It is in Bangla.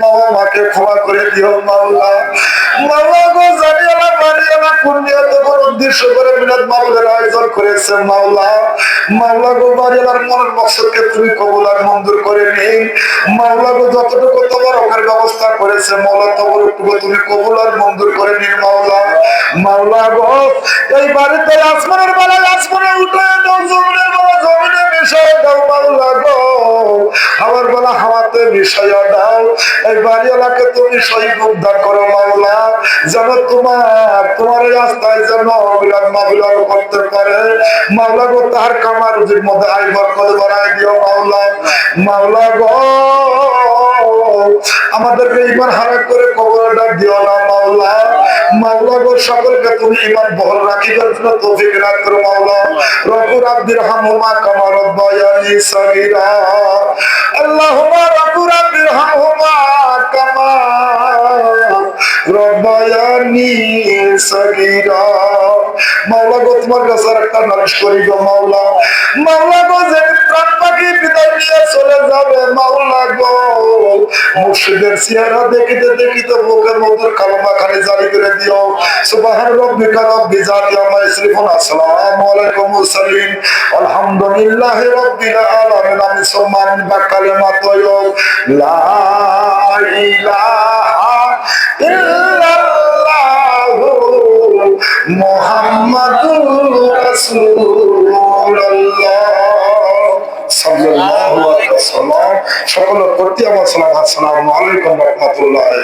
বাবা ক্ষমা করে দিও, মাওলা। মাওলা গো জানিয়ালা মারিয়ালা পুণ্যত কোন উদ্দেশ্য করে মিলাদ মাওলার আয়োজন করেছে, মাওলা। মাওলা গো মারিয়ালার মনের মকসদকে তুমি কবুল আর মঞ্জুর করে নিই। মাওলা গো, যতটুকু তোমার ওখানে ব্যবস্থা করেছে, মাওলা ততটুকু তুমি কবুল আর মঞ্জুর করে নিন মাওলা। মাওলা গো, এই বাড়িতে আসমানের বেলায় আসমানে উঠে দাও জমিনের বেলা জমিনে মিশাই দাও, মাওলা গো। হাওয়ার বেলা মিশাইয়া দাও। এই বাড়িওয়ালাকে তুমি উদ্ধার করো, মাওলা। যেন তোমার তোমার রাস্তায় যেন অবিরাম করতে পারে। মাওলা গো, তার কামার মধ্যে আই বরকত দিও, মাওলা। মাওলা গো, আমাদেরকে ইমান হারা করে কবরটা দিও না, মাওলা। মাওলা গো, সকলকে তুমি ইমান বহল রাখিবার জন্য তৌফিক রাখ করো, মাওলা। আব্দির হামুমা রব্বায়ানি সাগীরা। মাওলা গো, তোমার কাছে নালিশ করি গো মাওলা। মাওলা গো, যে প্রাণ পাখি নিয়ে চলে যাবে মাওলা গো। মুর্শিদের চেহারা দেখিতে দেখিতে মধ্যে কালমা জারি করে দিও। সুবহান আসসালামু আলাইকুম আলহামদুলিল্লাহি রাব্বিল আলামিন। আমি সম্মান বা কালেমাত লা ইলাহা ইল্লাল্লাহু মুহাম্মাদুর সকলের প্রতি আমার সালাম আসসালামু আলাইকুম ওয়া রাহমাতুল্লাহি